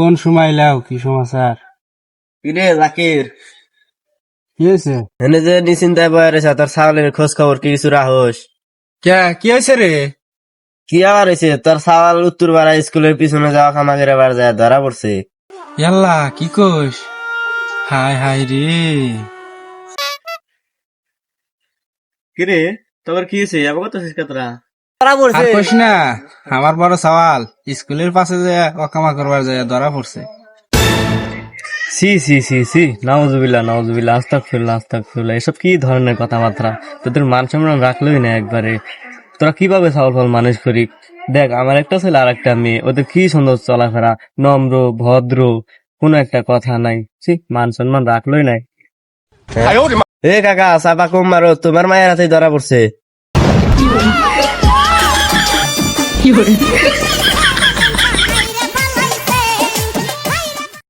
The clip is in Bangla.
কোন সময় লাও কি সমাচার? কিরে জাকির। কি হয়েছে? এনে যে নিশ্চিন্তায় বয়ে রয়েছে তোর ছাগলের খোঁজ খবর কি কিছু রাখোস কে কি হয়েছে রে? কি আবার হয়েছে? তোর ছাগল উত্তর পাড়া স্কুলের পিছনে যাওয়া খামাকের এবার যায় ধরা পড়ছে। ইয়াল্লা কি কোস হাই হাই রে। কিরে তোর কি হয়েছে? আবার কত শেষ কাতরা আর কোস না আমার বড় সওয়াল স্কুলের পাশে যে অকামা করবার যায় ধরা পড়ছে। সি সি সি সি নাউজুবিল্লাহ নাউজুবিল্লাহ আস্তাক ফিরলা আস্তাক ফিরলা এসব কি ধরনের কথাবার্তা? তোদের মান সম্মান রাখলোই না একবারে। তোরা কীভাবে ছাগল ফল মানুষ করি? দেখ আমার একটা ছেলে আর একটা মেয়ে ওদের কি সুন্দর চলাফেরা? নম্র ভদ্র কোনো একটা কথা নাই। সি মান সম্মান রাখলোই নাই। এ কাকা চাপা কম মারো তোমার মায়ের হাতে ধরা পড়ছে। কি করে